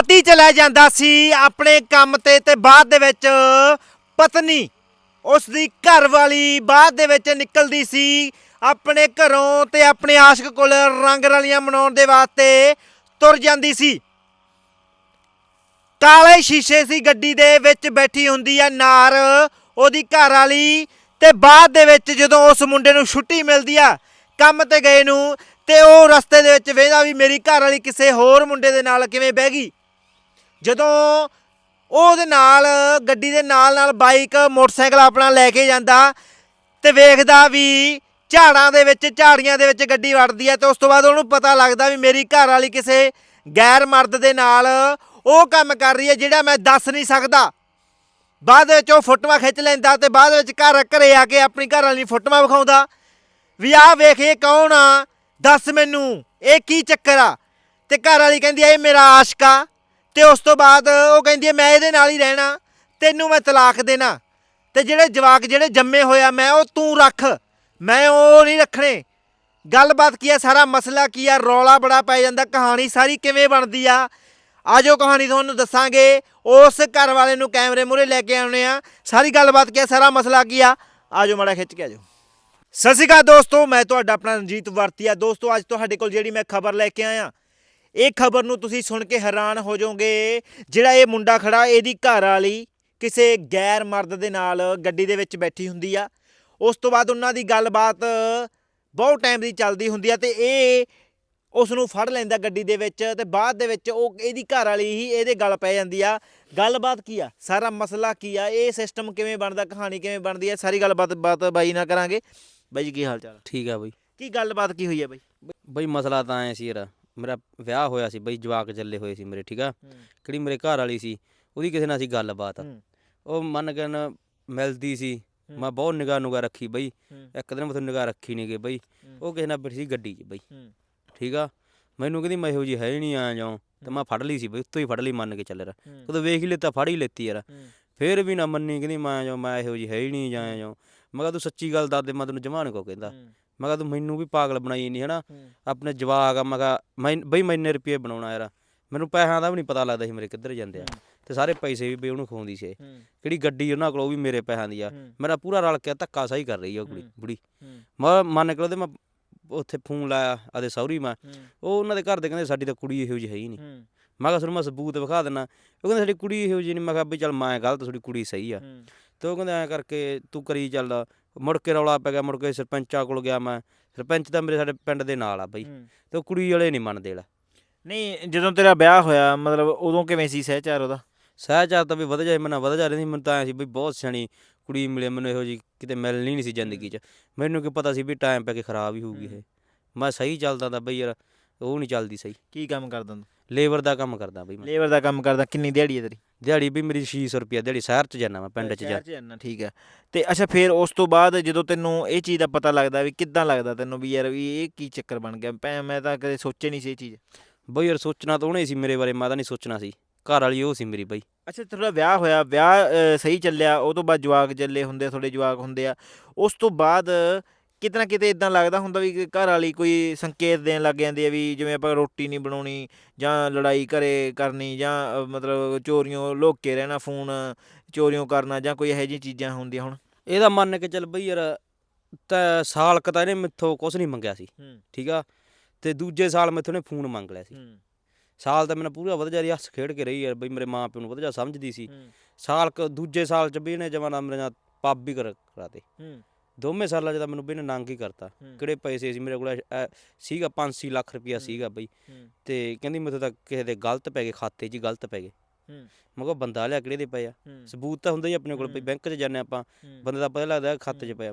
ਪਤੀ ਚਲਾ ਜਾਂਦਾ ਸੀ ਆਪਣੇ ਕੰਮ ਤੇ ਤੇ ਬਾਅਦ ਦੇ ਵਿੱਚ ਪਤਨੀ ਉਸ ਦੀ ਘਰ ਵਾਲੀ ਬਾਅਦ ਦੇ ਵਿੱਚ ਨਿਕਲਦੀ ਸੀ ਆਪਣੇ ਘਰੋਂ ਤੇ ਆਪਣੇ ਆਸ਼ਕ ਕੋਲ ਰੰਗ ਰਲੀਆਂ ਮਨਾਉਣ ਦੇ ਵਾਸਤੇ ਤੁਰ ਜਾਂਦੀ ਸੀ। ਕਾਲੇ ਸ਼ੀਸ਼ੇ ਸੀ ਗੱਡੀ ਦੇ ਵਿੱਚ ਬੈਠੀ ਹੁੰਦੀ ਆ ਨਾਰ ਉਹਦੀ ਘਰ ਵਾਲੀ ਤੇ ਬਾਅਦ ਦੇ ਵਿੱਚ ਜਦੋਂ ਉਸ ਮੁੰਡੇ ਨੂੰ ਛੁੱਟੀ ਮਿਲਦੀ ਆ ਕੰਮ ਤੇ ਗਏ ਨੂੰ ਤੇ ਉਹ ਰਸਤੇ ਦੇ ਵਿੱਚ ਵੇਖਦਾ ਵੀ ਮੇਰੀ ਘਰ ਵਾਲੀ ਕਿਸੇ ਹੋਰ ਮੁੰਡੇ ਦੇ ਨਾਲ ਕਿਵੇਂ ਬਹਿ ਗਈ। ਜਦੋਂ ਉਹਦੇ ਨਾਲ, ਗੱਡੀ ਦੇ ਨਾਲ ਨਾਲ ਬਾਈਕ, ਮੋਟਰਸਾਈਕਲ ਆਪਣਾ ਲੈ ਕੇ ਜਾਂਦਾ ਤੇ ਵੇਖਦਾ ਵੀ ਝਾੜਾਂ ਦੇ ਵਿੱਚ, ਝਾੜੀਆਂ ਦੇ ਵਿੱਚ ਗੱਡੀ ਵੜਦੀ ਹੈ ਤੇ ਉਸ ਤੋਂ ਬਾਅਦ ਉਹਨੂੰ ਪਤਾ ਲੱਗਦਾ ਵੀ ਮੇਰੀ ਘਰ ਵਾਲੀ ਕਿਸੇ ਗੈਰ ਮਰਦ ਦੇ ਨਾਲ ਉਹ ਕੰਮ ਕਰ ਰਹੀ ਹੈ ਜਿਹੜਾ ਮੈਂ ਦੱਸ ਨਹੀਂ ਸਕਦਾ। ਬਾਅਦ ਵਿੱਚ ਉਹ ਫੋਟੋਆਂ ਖਿੱਚ ਲੈਂਦਾ ਤੇ ਬਾਅਦ ਵਿੱਚ ਘਰ, ਘਰੇ ਆ ਕੇ ਆਪਣੀ ਘਰ ਵਾਲੀ ਫੋਟੋਆਂ ਵਿਖਾਉਂਦਾ ਵੀ ਆਹ ਵੇਖ, ਇਹ ਕੌਣ ਆ? ਦੱਸ ਮੈਨੂੰ, ਇਹ ਕੀ ਚੱਕਰ ਆ? ਤੇ ਘਰ ਵਾਲੀ ਕਹਿੰਦੀ ਆ, ਇਹ ਮੇਰਾ ਆਸ਼ਕਾ ਤੇ ਉਸ ਤੋਂ ਬਾਅਦ ਉਹ ਕਹਿੰਦੀ ਹੈ, ਮੈਂ ਇਹਦੇ ਨਾਲ ਹੀ ਰਹਿਣਾ, ਤੈਨੂੰ ਮੈਂ ਤਲਾਕ ਦੇਣਾ। ਤੇ ਜਿਹੜੇ ਜਵਾਕ ਜਿਹੜੇ ਜੰਮੇ ਹੋਇਆ ਮੈਂ ਉਹ ਤੂੰ ਰੱਖ, ਮੈਂ ਉਹ ਨਹੀਂ ਰੱਖਣੇ। ਗੱਲਬਾਤ ਕੀ ਆ ਸਾਰਾ ਮਸਲਾ ਕੀ ਆ, ਰੌਲਾ ਬੜਾ ਪੈ ਜਾਂਦਾ, ਕਹਾਣੀ ਸਾਰੀ ਕਿਵੇਂ ਬਣਦੀ ਆ? ਆਜੋ ਕਹਾਣੀ ਤੁਹਾਨੂੰ ਦੱਸਾਂਗੇ, ਉਸ ਘਰ ਵਾਲੇ ਨੂੰ ਕੈਮਰੇ ਮੂਹਰੇ ਲੈ ਕੇ ਆਉਣੇ ਆ। ਸਾਰੀ ਗੱਲਬਾਤ ਕੀ ਆ ਸਾਰਾ ਮਸਲਾ ਕੀ ਆ? ਆਜੋ ਮਾੜਾ ਖਿੱਚ ਕੇ ਆਜੋ। ਸਤਿ ਸ਼੍ਰੀ ਅਕਾਲ ਦੋਸਤੋ, ਮੈਂ ਤੁਹਾਡਾ ਆਪਣਾ ਰਣਜੀਤ ਵਰਤੀਆ। ਦੋਸਤੋ, ਅੱਜ ਤੁਹਾਡੇ ਕੋਲ ਜਿਹੜੀ ਮੈਂ ਖਬਰ ਲੈ ਕੇ ਆਇਆ ਇਹ ਖਬਰ ਨੂੰ ਤੁਸੀਂ ਸੁਣ ਕੇ ਹੈਰਾਨ ਹੋ ਜਾਓਗੇ। ਜਿਹੜਾ ਇਹ ਮੁੰਡਾ ਖੜਾ ਇਹਦੀ ਘਰ ਵਾਲੀ ਕਿਸੇ ਗੈਰ ਮਰਦ ਦੇ ਨਾਲ ਗੱਡੀ ਦੇ ਵਿੱਚ ਬੈਠੀ ਹੁੰਦੀ ਆ। ਉਸ ਤੋਂ ਬਾਅਦ ਉਹਨਾਂ ਦੀ ਗੱਲਬਾਤ ਬਹੁਤ ਟਾਈਮ ਦੀ ਚੱਲਦੀ ਹੁੰਦੀ ਆ ਤੇ ਇਹ ਉਸ ਨੂੰ ਫੜ ਲੈਂਦਾ ਗੱਡੀ ਦੇ ਵਿੱਚ ਤੇ ਬਾਅਦ ਦੇ ਵਿੱਚ ਉਹ ਇਹਦੀ ਘਰ ਵਾਲੀ ਹੀ ਇਹਦੇ ਗਲ ਪੈ ਜਾਂਦੀ ਆ। ਗੱਲਬਾਤ ਕੀ ਆ? ਸਾਰਾ ਮਸਲਾ ਕੀ ਆ? ਇਹ ਸਿਸਟਮ ਕਿਵੇਂ ਬਣਦਾ ਕਹਾਣੀ ਕਿਵੇਂ ਬਣਦੀ ਆ? ਸਾਰੀ ਗੱਲਬਾਤ ਬਾਤ ਬਾਈ ਨਾਲ ਕਰਾਂਗੇ। ਬਾਈ ਜੀ ਕੀ ਹਾਲ ਚਾਲ ਠੀਕ ਆ ਬਈ। ਕੀ ਗੱਲਬਾਤ ਕੀ ਹੋਈ ਆ ਬਾਈ? ਬਈ ਮਸਲਾ ਤਾਂ ਐ ਸੀ ਯਾਰ। ਮੇਰਾ ਵਿਆਹ ਹੋਇਆ ਸੀ ਬਈ ਜਵਾਕ ਚੱਲੇ ਹੋਏ ਸੀ ਮੇਰੇ ਠੀਕ ਆ ਕਿਹੜੀ ਮੇਰੇ ਘਰ ਵਾਲੀ ਸੀ ਉਹਦੀ ਕਿਸੇ ਨਾਲ ਸੀ ਗੱਲਬਾਤ। ਉਹ ਮੰਨ ਕੇ ਨਾ ਮਿਲਦੀ ਸੀ। ਮੈਂ ਬਹੁਤ ਨਿਗਾਹ ਨੁਗਾਹ ਰੱਖੀ ਬਈ। ਇੱਕ ਦਿਨ ਮੈਂ ਨਿਗਾਹ ਰੱਖੀ ਨਹੀਂ ਗਈ ਬਈ। ਉਹ ਕਿਸੇ ਨਾਲ ਬੈਠੀ ਸੀ ਗੱਡੀ 'ਚ ਬਈ। ਠੀਕ ਆ ਮੈਨੂੰ ਕਹਿੰਦੀ ਮੈਂ ਇਹੋ ਜੀ ਹੈ ਹੀ ਨਹੀਂ ਆ ਜਾਉ ਤੇ ਮੈਂ ਫੜ ਲਈ ਸੀ ਬਈ ਉੱਤੋਂ ਹੀ ਫੜ ਲਈ ਮੰਨ ਕੇ ਚੱਲ ਰ ਹੂੰ। ਕਦੋਂ ਵੇਖ ਹੀ ਲਿੱਤਾ ਫੜ ਹੀ ਲੈਤੀ ਯਾਰ। ਫੇਰ ਵੀ ਨਾ ਮੰਨੀ ਕਹਿੰਦੀ ਮੈਂ ਜਾਉ ਮੈਂ ਇਹੋ ਜੀ ਹੈ ਹੀ ਨਹੀਂ ਜਾਂ ਜਾਉ ਮੈਂ ਕਿਹਾ ਤੂੰ ਸੱਚੀ ਗੱਲ ਦੱਸ ਦੇ ਮੈਂ ਤੈਨੂੰ ਜਮਾਨ ਕੋ ਕਹਿੰਦਾ। ਮੈਂ ਕਿਹਾ ਤੂੰ ਮੈਨੂੰ ਵੀ ਪਾਗਲ ਬਣਾਈ ਨਹੀਂ ਹਨਾ। ਆਪਣੇ ਜਵਾਕ ਆ ਮੈਂ ਕਿਹਾ ਮੈਂ ਬਈ ਮੈਂ ਇੰਨੇ ਰੁਪਏ ਬਣਾਉਣਾ ਯਾਰ ਮੈਨੂੰ ਪੈਸਿਆਂ ਦਾ ਵੀ ਨਹੀਂ ਪਤਾ ਲੱਗਦਾ ਸੀ ਮੇਰੇ ਕਿੱਧਰ ਜਾਂਦੇ ਆ ਤੇ ਸਾਰੇ ਪੈਸੇ ਵੀ ਬਈ ਉਹਨੂੰ ਖਵਾਉਂਦੀ ਸੀ। ਕਿਹੜੀ ਗੱਡੀ ਉਹਨਾਂ ਕੋਲ ਉਹ ਵੀ ਮੇਰੇ ਪੈਸਿਆਂ ਦੀ ਆ। ਮੇਰਾ ਪੂਰਾ ਰਲ ਕੇ ਧੱਕਾ ਸਹੀ ਕਰ ਰਹੀ ਆ ਕੁੜੀ। ਬੁੜੀ। ਮੈਂ ਮੰਨ ਕੇ ਉਹਦੇ ਮੈਂ ਉੱਥੇ ਫੋਨ ਲਾਇਆ ਆਦੇ ਸੌਰੀ ਮੈਂ। ਉਹ ਉਹਨਾਂ ਦੇ ਘਰ ਦੇ ਕਹਿੰਦੇ ਸਾਡੀ ਤਾਂ ਕੁੜੀ ਇਹੋ ਜਿਹੀ ਹੈ ਹੀ ਨਹੀਂ। ਮੈਂ ਕਿਹਾ ਤੁਹਾਨੂੰ ਮੈਂ ਸਬੂਤ ਵਿਖਾ ਦਿੰਨਾ ਉਹ ਕਹਿੰਦੇ ਸਾਡੀ ਕੁੜੀ ਇਹੋ ਜਿਹੀ ਨਹੀਂ ਮੈਂ ਕਿਹਾ ਵੀ ਚੱਲ ਮੈਂ ਗਲਤ ਤੁਹਾਡੀ ਕੁੜੀ ਸਹੀ ਆ। ਤੇ ਉਹ ਕਹਿੰਦੇ ਐਂ ਕਰਕੇ ਤੂੰ ਕਰੀ ਚੱਲ ਮੁੜ ਕੇ ਰੌਲਾ ਪੈ ਗਿਆ ਮੁੜ ਕੇ ਸਰਪੰਚਾਂ ਕੋਲ ਗਿਆ ਮੈਂ। ਸਰਪੰਚ ਤਾਂ ਮੇਰੇ ਸਾਡੇ ਪਿੰਡ ਦੇ ਨਾਲ ਆ ਬਈ। ਤੇ ਉਹ ਕੁੜੀ ਵਾਲੇ ਨਹੀਂ ਮੰਨਦੇ ਲਾ। ਨਹੀਂ ਜਦੋਂ ਤੇਰਾ ਵਿਆਹ ਹੋਇਆ ਮਤਲਬ ਉਦੋਂ ਕਿਵੇਂ ਸੀ ਸਹਿਚਾਰ ਉਹਦਾ? ਸਹਿਜਾਰ ਤਾਂ ਵੀ ਵਧ ਜਾਏ ਮੈਨਾਂ ਵਧ ਜਾ ਰਹੀ ਸੀ ਮੈਨੂੰ ਤਾਂ ਐ ਸੀ ਵੀ ਬਹੁਤ ਸਿਆਣੀ ਕੁੜੀ ਮਿਲੇ ਮੈਨੂੰ ਇਹੋ ਜੀ ਕਿਤੇ ਮਿਲਣੀ ਨਹੀਂ ਸੀ ਜ਼ਿੰਦਗੀ 'ਚ। ਮੈਨੂੰ ਕੀ ਪਤਾ ਸੀ ਵੀ ਟਾਈਮ ਪੈ ਕੇ ਖਰਾਬ ਹੀ ਹੋਊਗੀ ਇਹ। ਮੈਂ ਸਹੀ ਚੱਲਦਾ ਤਾਂ ਬਈ ਯਾਰ ਉਹ ਨਹੀਂ ਚੱਲਦੀ ਸਹੀ। ਕੀ ਕੰਮ ਕਰਦਾ ਤੂੰ? ਲੇਬਰ ਦਾ ਕੰਮ ਕਰਦਾ ਬਈ ਮੈਂ। ਲੇਬਰ ਦਾ ਕੰਮ ਕਰਦਾ ਕਿੰਨੀ ਦਿਹਾੜੀ ਹੈ ਤੇਰੀ? ਦਿਹਾੜੀ ਵੀ ਮੇਰੀ 600 ਰੁਪਿਆ ਦਿਹਾੜੀ ਸ਼ਹਿਰ 'ਚ ਜਾਣਾ ਮੈਂ ਪਿੰਡ 'ਚ ਜਾ। ਸ਼ਹਿਰ 'ਚ ਜਾਨਾ ਠੀਕ ਹੈ। ਤੇ ਅੱਛਾ ਫਿਰ ਉਸ ਤੋਂ ਬਾਅਦ ਜਦੋਂ ਤੈਨੂੰ ਇਹ ਚੀਜ਼ ਦਾ ਪਤਾ ਲੱਗਦਾ ਵੀ ਕਿੱਦਾਂ ਲੱਗਦਾ ਤੈਨੂੰ ਵੀ ਯਾਰ ਵੀ ਇਹ ਕੀ ਚੱਕਰ ਬਣ ਗਿਆ? ਭੈ ਮੈਂ ਤਾਂ ਕਦੇ ਸੋਚੇ ਨਹੀਂ ਸੀ ਇਹ ਚੀਜ਼। ਬਈ ਯਾਰ ਸੋਚਣਾ ਤਾਂ ਉਹਨੇ ਸੀ ਮੇਰੇ ਬਾਰੇ ਮੈਂ ਤਾਂ ਨਹੀਂ ਸੋਚਣਾ ਸੀ। ਘਰ ਵਾਲੀ ਉਹ ਸੀ ਮੇਰੀ ਬਈ। ਅੱਛਾ ਤੁਹਾਡਾ ਵਿਆਹ ਹੋਇਆ ਵਿਆਹ ਅ, ਸਹੀ ਚੱਲਿਆ ਉਹ ਤੋਂ ਬਾਅਦ ਜਵਾਕ ਚੱਲੇ ਹੁੰਦੇ ਤੁਹਾਡੇ ਜਵਾਕ ਹੁੰਦੇ ਆ। ਉਸ ਤੋਂ ਬਾਅਦ ਕਿਤੇ ਨਾ ਕਿਤੇ ਇਦਾਂ ਲੱਗਦਾ ਹੁੰਦਾ ਵੀ ਘਰ ਵਾਲੀ ਕੋਈ ਸੰਕੇਤ ਦੇਣ ਲੱਗ ਜਾਂਦੀ ਹੈ ਵੀ ਜਿਵੇਂ ਆਪਾਂ ਰੋਟੀ ਨਹੀਂ ਬਣਾਉਣੀ ਜਾਂ ਲੜਾਈ ਘਰੇ ਕਰਨੀ ਜਾਂ ਮਤਲਬ ਚੋਰੀਆਂ ਲੁੱਕ ਕੇ ਰਹਿਣਾ ਫੋਨ ਚੋਰੀਆਂ ਕਰਨਾ ਜਾਂ ਕੋਈ ਇਹੋ ਜਿਹੀਆਂ ਚੀਜ਼ਾਂ ਹੁੰਦੀਆਂ ਹੁਣ। ਇਹਦਾ ਮੰਨ ਕੇ ਚੱਲ ਬਈ ਯਾਰ ਤਾਂ ਸਾਲ ਕੁ ਤਾਂ ਇਹਨੇ ਮੈਥੋਂ ਕੁਝ ਨਹੀਂ ਮੰਗਿਆ ਸੀ ਠੀਕ ਆ? ਤੇ ਦੂਜੇ ਸਾਲ ਮੈਥੋਂ ਨੇ ਫੋਨ ਮੰਗ ਲਿਆ ਸੀ। ਸਾਲ ਤਾਂ ਮੈਨੂੰ ਪੂਰਾ ਵਧੀਆ ਰਹੀ ਹੱਸ ਖੇਡ ਕੇ ਰਹੀ ਯਾਰ ਬਈ ਮੇਰੇ ਮਾਂ ਪਿਓ ਨੂੰ ਵਧੀਆ ਸਮਝਦੀ ਸੀ। ਸਾਲ ਕੁ ਦੂਜੇ ਸਾਲ ਚ ਵੀ ਇਹਨੇ ਜਮਾਨਾ ਮੇਰੇ ਨਾਲ ਪੱਬ ਵੀ ਕਰ ਕਰਾਤੇ। ਦੋਵੇਂ ਸਾਲਾਂ ਚ ਤਾਂ ਮੈਨੂੰ ਵੀ ਇਹਨੇ ਨੰਗ ਹੀ ਕਰਤਾ। ਹੂੰ। ਕਿਹੜੇ ਪੈਸੇ ਸੀ ਮੇਰੇ ਕੋਲ ਸੀਗਾ 5-6 ਲੱਖ ਰੁਪਇਆ ਹੂੰ। ਸੀਗਾ ਬਈ। ਹੂੰ। ਤੇ ਕਹਿੰਦੀ ਮੈਥੋਂ ਤਾਂ ਕਿਸੇ ਦੇ ਗਲਤ ਪੈ ਗਏ ਖਾਤੇ 'ਚ ਹੀ ਗਲਤ ਪੈ ਗਏ। ਹੂੰ। ਮੈਂ ਕਿਹਾ ਬੰਦਾ ਲਿਆ ਕਿਹੜੇ ਦੇ ਪਏ ਆ? ਹੂੰ। ਸਬੂਤ ਤਾਂ ਹੁੰਦਾ ਹੀ ਆਪਣੇ ਕੋਲ ਬਈ ਹੂੰ। ਬੈਂਕ 'ਚ ਜਾਂਦੇ ਆਪਾਂ ਹੂੰ। ਬੰਦੇ ਦਾ ਪਤਾ ਲੱਗਦਾ ਖਾਤੇ 'ਚ ਪਿਆ।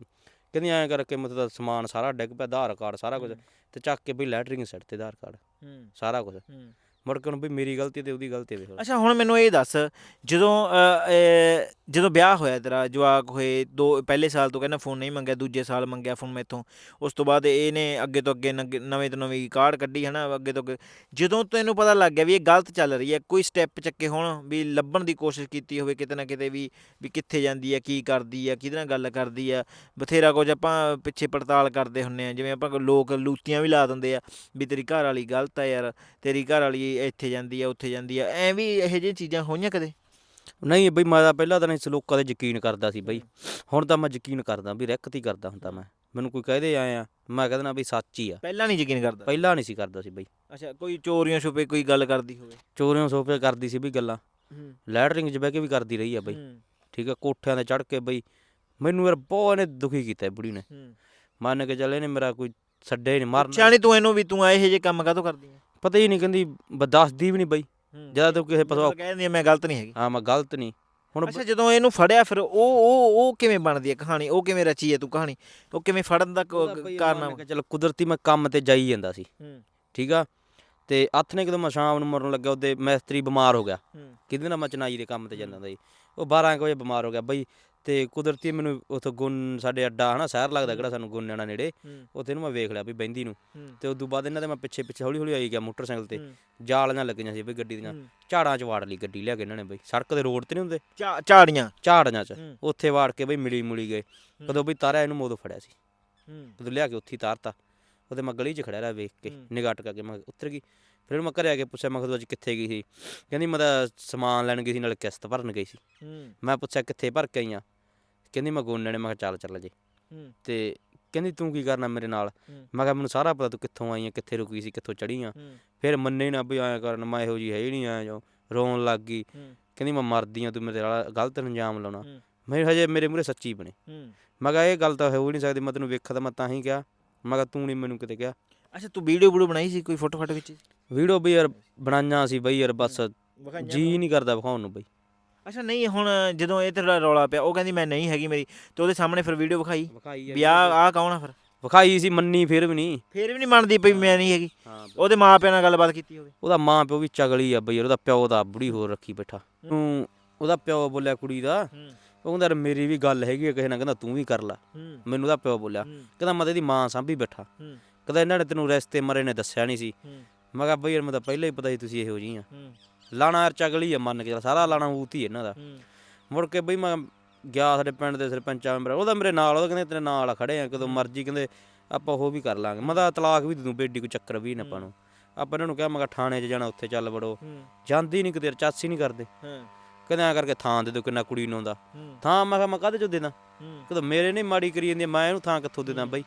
ਕਹਿੰਦੀ ਐਂ ਕਰਕੇ ਮੈਥੋਂ ਤਾਂ ਸਮਾਨ ਸਾਰਾ ਡਿੱਗ ਪਿਆ ਆਧਾਰ ਕਾਰਡ ਸਾਰਾ ਕੁਝ ਤੇ ਚੱਕ ਕੇ ਬਈ ਲੈਟਰਿੰਗ ਸੈੱਟ ਤੇ ਆਧਾਰ ਕਾਰਡ। ਹੂੰ। ਸਾਰਾ ਕੁਝ ਹੂੰ। ਮੁੜ ਕੇ ਹੁਣ ਬਈ ਮੇਰੀ ਗਲਤੀ ਤੇ ਉਹਦੀ ਗਲਤੀ ਵੇਖ ਲਓ। ਅੱਛਾ ਹੁਣ ਮੈਨੂੰ ਇਹ ਦੱਸ ਜਦੋਂ ਅ, ਅ, ਜਦੋਂ ਵਿਆਹ ਹੋਇਆ ਤੇਰਾ ਜਵਾਕ ਹੋਏ ਦੋ ਪਹਿਲੇ ਸਾਲ ਤੋਂ ਕਹਿੰਦਾ ਫੋਨ ਨਹੀਂ ਮੰਗਿਆ ਦੂਜੇ ਸਾਲ ਮੰਗਿਆ ਫੋਨ ਮੈਥੋਂ ਉਸ ਤੋਂ ਬਾਅਦ ਇਹਨੇ ਅੱਗੇ ਤੋਂ ਅੱਗੇ ਨੰਗ- ਨਵੇਂ ਤੋਂ ਨਵੀਂ ਕਾਰਡ ਕੱਢੀ ਹਨਾ ਅੱਗੇ ਤੋਂ ਅੱਗੇ। ਜਦੋਂ ਤੈਨੂੰ ਪਤਾ ਲੱਗ ਗਿਆ ਵੀ ਇਹ ਗਲਤ ਚੱਲ ਰਹੀ ਹੈ ਕੋਈ ਸਟੈਪ ਚੱਕੇ ਹੋਣ ਵੀ ਲੱਭਣ ਦੀ ਕੋਸ਼ਿਸ਼ ਕੀਤੀ ਹੋਵੇ ਕਿਤੇ ਨਾ ਕਿਤੇ ਵੀ ਵੀ ਕਿੱਥੇ ਜਾਂਦੀ ਹੈ ਕੀ ਕਰਦੀ ਹੈ ਕਿਹਦੇ ਨਾਲ ਗੱਲ ਕਰਦੀ ਆ ਬਥੇਰਾ ਕੁਝ ਆਪਾਂ ਪਿੱਛੇ ਪੜਤਾਲ ਕਰਦੇ ਹੁੰਨੇ ਆ ਜਿਵੇਂ ਆਪਾਂ ਲੋਕ ਲੂਤੀਆਂ ਵੀ ਲਾ ਦਿੰਦੇ ਆ ਵੀ ਤੇਰੀ ਘਰ ਵਾਲੀ ਗਲਤ ਆ ਯਾਰ ਤੇਰੀ ਘਰ ਵਾਲੀ ਇੱਥੇ ਜਾਂਦੀ ਆ ਉੱਥੇ ਜਾਂਦੀ ਆ ਐ ਵੀ ਇਹੋ ਜਿਹੀਆਂ ਚੀਜ਼ਾਂ ਹੋਈਆਂ ਕਦੇ? ਨਹੀਂ ਬਈ ਮੈਂ ਤਾਂ ਪਹਿਲਾਂ ਤਾਂ ਨਹੀਂ ਸੀ ਲੋਕਾਂ ਤੇ ਯਕੀਨ ਕਰਦਾ ਸੀ ਬਈ। ਹੁਣ ਤਾਂ ਮੈਂ ਯਕੀਨ ਕਰਦਾ ਵੀ ਰਿੱਕ ਹੀ ਕਰਦਾ ਹੁੰਦਾ ਮੈਂ। ਮੈਨੂੰ ਕੋਈ ਕਹਦੇ ਆਏ ਆ ਮੈਂ ਕਹਿੰਦਾ ਵੀ ਸੱਚ ਹੀ ਆ। ਪਹਿਲਾਂ ਨਹੀਂ ਯਕੀਨ ਕਰਦਾ? ਪਹਿਲਾਂ ਨਹੀਂ ਸੀ ਕਰਦਾ ਸੀ ਬਈ। ਅੱਛਾ ਕੋਈ ਚੋਰੀਆਂ ਛੁਪੇ ਕੋਈ ਗੱਲ ਕਰਦੀ ਹੋਵੇ? ਚੋਰੀਆਂ ਸੋਪੇ ਕਰਦੀ ਸੀ ਵੀ ਗੱਲਾਂ। ਲੈਟਰਿੰਗ 'ਚ ਬਹਿ ਕੇ ਵੀ ਕਰਦੀ ਰਹੀ ਆ ਬਈ। ਠੀਕ ਆ ਕੋਠਿਆਂ ਤੇ ਚੜ ਕੇ ਬਈ। ਮੈਨੂੰ ਯਾਰ ਬਹੁਤ ਇਹਨੇ ਦੁਖੀ ਕੀਤਾ ਇਹ ਬੁੜੀ ਨੇ। ਮੰਨ ਕੇ ਚੱਲ ਇਹਨੇ ਮੇਰਾ ਕੋਈ ਛੱਡੇ ਨਹੀਂ ਮਾਰਨਾ ਪੁੱਛਿਆ ਨਹੀਂ ਤੂੰ ਇਹਨੂੰ ਵੀ ਤੂੰ ਇਹੋ ਜਿਹੇ ਕੰਮ ਕਾਹਤੋਂ ਕਰਦੀ ਆ? ਪਤਾ ਹੀ ਨਹੀਂ ਕਹਿੰਦੀ ਬ- ਦੱਸਦੀ ਵੀ ਨਹੀਂ ਬਈ। ਜਦ ਤੂੰ ਕਿਸੇ ਪਾਸੋਂ ਕਹਿ ਦਿੰਦੀ ਆ, ਮੈਂ ਗਲਤ ਨਹੀਂ ਹੈਗੀ। ਹਾਂ ਮੈਂ ਗਲਤ ਨਹੀਂ। ਹੁਣ ਅੱਛਾ ਜਦੋਂ ਇਹਨੂੰ ਫੜਿਆ ਫਿਰ ਉਹ ਉਹ ਉਹ ਕਿਵੇਂ ਬਣਦੀ ਹੈ ਕਹਾਣੀ? ਉਹ ਕਿਵੇਂ ਰਚੀ ਹੈ ਤੂੰ ਕਹਾਣੀ? ਉਹ ਕਿਵੇਂ ਫੜਨ ਦਾ ਕਾਰਨ ਕੇ ਚੱਲ ਕੁਦਰਤੀ ਮੈਂ ਕੰਮ ਤੇ ਜਾਈ ਜਾਂਦਾ ਸੀ। ਹੂੰ। ਠੀਕ ਆ? ਤੇ ਹੱਥ ਨੇ ਜਦੋਂ ਮੈਂ ਸ਼ਾਮ ਨੂੰ ਮਰਨ ਲੱਗਾ ਉਹਦੇ ਮੈਸਤਰੀ ਬਿਮਾਰ ਹੋ ਗਿਆ। ਹੂੰ। ਕਿਹਦੇ ਨਾਲ ਮੈਂ ਚਨਾਈ ਦੇ ਕੰਮ ਤੇ ਜਾਂਦਾ ਹੁੰਦਾ ਸੀ? ਉਹ 12 ਕੁ ਵਜੇ ਬਿਮਾਰ ਹੋ ਗਿਆ। ਬਈ ਤੇ ਕੁਦਰਤੀ ਮੈਨੂੰ ਉਥੋਂ ਗੁੰਨ ਸਾਡੇ ਅੱਡਾ ਹਨਾ ਸ਼ਹਿਰ ਲੱਗਦਾ ਕਿਹੜਾ ਸਾਨੂੰ ਗੁੰਨਿਆਣਾ ਨੇੜੇ ਉੱਥੇ ਨੂੰ ਮੈਂ ਵੇਖ ਲਿਆ ਵੀ ਬੈਂਦੀ ਨੂੰ। ਤੇ ਉਦੋਂ ਬਾਅਦ ਇਹਨਾਂ ਦੇ ਮੈਂ ਪਿੱਛੇ ਪਿੱਛੇ ਹੌਲੀ ਹੌਲੀ ਆਈ ਗਿਆ ਮੋਟਰਸਾਈਕਲ ਤੇ। ਜਾਲੀਆਂ ਲੱਗੀਆਂ ਸੀ ਬਈ ਗੱਡੀ ਦੀਆਂ। ਝਾੜਾਂ 'ਚ ਵਾੜ ਲਈ ਗੱਡੀ ਲਿਆ ਕੇ ਇਹਨਾਂ ਨੇ ਬਈ। ਸੜਕ ਦੇ ਰੋਡ ਤੇ ਨਹੀਂ ਹੁੰਦੇ? ਝਾੜੀਆਂ। ਝਾੜਾਂ 'ਚ। ਉੱਥੇ ਵਾੜ ਕੇ ਬਈ ਮਿਲੀ ਮੁਲੀ ਗਏ। ਕਦੋਂ ਬਈ ਤਾਰਿਆ ਇਹਨੂੰ ਮੋਦੋਂ ਫੜਿਆ ਸੀ। ਉਦੋਂ ਲਿਆ ਕੇ ਉੱਥੇ ਤਾਰਤਾ। ਉਹਦੇ ਮੈਂ ਗਲੀ 'ਚ ਖੜਿਆ ਰਿਹਾ ਵੇਖ ਕੇ। ਹੂੰ। ਨਿਗਾਹ ਟਕਾ ਕੇ ਮੈਂ ਉੱਤਰ ਗਈ। ਫਿਰ ਮੈਂ ਘਰੇ ਆ ਕੇ ਪੁੱਛਿਆ ਮੈਂ ਕਿਹਾ ਤੂੰ ਅੱਜ ਕਿੱਥੇ ਗਈ ਸੀ? ਕਹਿੰਦੀ ਮੈਂ ਤਾਂ ਸਮਾਨ ਲੈਣ ਗਈ ਸੀ ਨਾਲ ਕਿਸ਼ਤ ਭਰਨ ਗਈ ਸੀ। ਹੂੰ। ਮੈਂ ਪੁੱਛਿਆ ਕਿੱਥੇ ਭਰ ਕੇ ਆਈਆਂ ਕਹਿੰਦੀ ਮੈਂ ਗੋਨੇ ਨੇ ਮੈਂ ਕਿਹਾ ਚੱਲ ਚੱਲ ਜੇ ਹੂੰ। ਤੇ ਕਹਿੰਦੀ ਤੂੰ ਕੀ ਕਰਨਾ ਮੇਰੇ ਨਾਲ? ਹੂੰ। ਮੈਂ ਕਿਹਾ ਮੈਨੂੰ ਸਾਰਾ ਪਤਾ ਤੂੰ ਕਿੱਥੋਂ ਆਈ ਹੈ ਕਿੱਥੇ ਰੁਕੀ ਸੀ ਕਿੱਥੋਂ ਚੜੀ ਆ। ਹੂੰ। ਫਿਰ ਮੰਨੇ ਨਾ ਵੀ ਆਇਆ ਕਰਨ ਮੈਂ ਇਹੋ ਜੀ ਹੈ ਹੀ ਨਹੀਂ ਆਇਆ ਜੋ। ਰੋਣ ਲੱਗ ਗਈ। ਹੂੰ। ਕਹਿੰਦੀ ਮੈਂ ਮਰਦੀ ਆ ਤੂੰ ਮੇਰੇ ਨਾਲ ਗਲਤ ਇਲਜ਼ਾਮ ਲਾਉਣਾ। ਹੂੰ। ਮੈਂ ਹਜੇ ਮੇਰੇ ਮੂਰੇ ਸੱਚੀ ਬਣੇ। ਹੂੰ। ਮੈਂ ਕਿਹਾ ਇਹ ਗੱਲ ਤਾਂ ਹੋ ਹੀ ਨਹੀਂ ਸਕਦੀ ਮੈਂ ਤੈਨੂੰ ਵੇਖਿਆ ਤਾਂ ਮੈਂ ਤਾਂ ਹੀ ਕਿਹਾ। ਮੈਂ ਕਿਹਾ ਤੂੰ ਨਹੀਂ ਮੈਨੂੰ ਕਿਤੇ ਕਿਹਾ। ਅੱਛਾ ਤੂੰ ਵੀਡੀਓ ਵੀਡੀਓ ਬਣਾਈ ਸੀ ਕੋਈ ਫੋਟੋ ਫਾਟੋ ਵਿੱਚ ਵੀਡੀਓ ਵੀ ਯਾਰ ਬਣਾਈਆਂ ਸੀ ਬਈ ਯਾਰ ਬਸ ਜੀ ਨਹੀਂ ਕਰਦਾ ਵਿਖਾਉਣ ਨੂੰ ਬਈ। ਅੱਛਾ ਨਹੀਂ ਹੁਣ ਜਦੋਂ ਇਹ ਤੇਰਾ ਰੌਲਾ ਪਿਆ ਉਹ ਕਹਿੰਦੀ ਮੈਂ ਨਹੀਂ ਹੈਗੀ ਮੇਰੀ ਤੇ ਉਹਦੇ ਸਾਹਮਣੇ ਫਿਰ ਵੀਡੀਓ ਵਿਖਾਈ। ਵਿਖਾਈ ਵੀ ਆਹ ਆਹ ਕੌਣ ਆ ਫਿਰ? ਵਿਖਾਈ ਸੀ ਮੰਨੀ ਫਿਰ ਵੀ ਨਹੀਂ। ਫੇਰ ਵੀ ਨਹੀਂ ਮੰਨਦੀ ਪਈ ਮੈਂ ਨਹੀਂ ਹੈਗੀ। ਬਈ। ਉਹਦੇ ਮਾਪਿਆਂ ਨਾਲ ਗੱਲਬਾਤ ਕੀਤੀ ਹੋਵੇ। ਉਹਦਾ ਮਾਂ ਪਿਓ ਵੀ ਚਗਲੀ ਆ ਬਈ ਉਹਦਾ ਪਿਓ ਦਾ ਬੁੜੀ ਹੋਰ ਰੱਖੀ ਬੈਠਾ। ਤੂੰ ਉਹਦਾ ਪਿਓ ਬੋਲਿਆ ਕੁੜੀ ਦਾ ਉਹ ਕਹਿੰਦਾ ਮੇਰੀ ਵੀ ਗੱਲ ਹੈਗੀ ਆ ਕਿਸੇ ਨਾਲ ਕਹਿੰਦਾ ਤੂੰ ਵੀ ਕਰ ਲੈ। ਮੈਨੂੰ ਉਹਦਾ ਪਿਓ ਬੋਲਿਆ। ਕਹਿੰਦਾ ਮੈਂ ਤਾਂ ਇਹਦੀ ਮਾਂ ਸਾਂਭੀ ਬੈਠਾ। ਕਹਿੰਦਾ ਇਹਨਾਂ ਨੇ ਤੈਨੂੰ ਰਸਤੇ ਮਰੇ ਨੇ ਦੱਸਿਆ ਨਹੀਂ ਸੀ। ਹੂੰ। ਮੈਂ ਕਿਹਾ ਬਈ ਯਾਰ ਮੈਨੂੰ ਤਾਂ ਪਹਿਲਾਂ ਹੀ ਪਤਾ ਸੀ ਤੁਸੀਂ ਇਹੋ ਜਿਹੀ ਆ ਹੂੰ। ਲਾਣਾ ਯਾਰ ਚਗਲੀ ਆ ਮੰਨ ਕੇ ਚੱਲ ਸਾਰਾ ਲਾਣਾ ਊਤੀ ਇਹਨਾਂ ਦਾ। ਹੂੰ। ਮੁੜ ਕੇ ਬਈ ਮੈਂ ਗਿਆ ਸਾਡੇ ਪਿੰਡ ਦੇ ਸਰਪੰਚ ਮੈਂਬਰ ਉਹਦਾ ਮੇਰੇ ਨਾਲ ਉਹਦਾ ਕਹਿੰਦੇ ਤੇਰੇ ਨਾਲ ਆ ਖੜੇ ਆ ਕਦੋਂ ਮਰਜ਼ੀ ਕਹਿੰਦੇ ਆਪਾਂ ਉਹ ਵੀ ਕਰ ਲਾਂਗੇ। ਮੈਂ ਤਾਂ ਤਲਾਕ ਵੀ ਦੇ ਦੂੰ ਬੇਟੀ ਕੋਈ ਚੱਕਰ ਵੀ ਨਾ ਆਪਾਂ ਨੂੰ। ਆਪਾਂ ਇਹਨਾਂ ਨੂੰ ਕਿਹਾ ਮੈਂ ਕਿਹਾ ਥਾਣੇ 'ਚ ਜਾਣਾ ਉੱਥੇ ਚੱਲ ਵੜੋ। ਹੂੰ। ਜਾਂਦੀ ਨਹੀਂ ਕਿਤੇ ਚਾਸੀ ਨਹੀਂ ਕਰਦੇ। ਹਾਂ। ਕਹਿੰਦੇ ਆ ਕਰਕੇ ਥਾਂ ਦੇ ਦੋ ਕਿੰਨਾ ਕੁੜੀ ਨੂੰ ਆਉਂਦਾ। ਹੂੰ। ਥਾਂ ਮੈਂ ਕਿਹਾ ਮੈਂ ਕਾਹਦੇ ਚੋਂ ਦੇਣਾ? ਹੂੰ। ਕਦੋਂ ਮੇਰੇ ਨਹੀਂ ਮਾੜੀ ਕਰੀ ਜਾਂਦੀ ਆ, ਮੈਂ ਇਹਨੂੰ ਥਾਂ ਕਿੱਥੋਂ ਦੇਣਾ ਬਈ?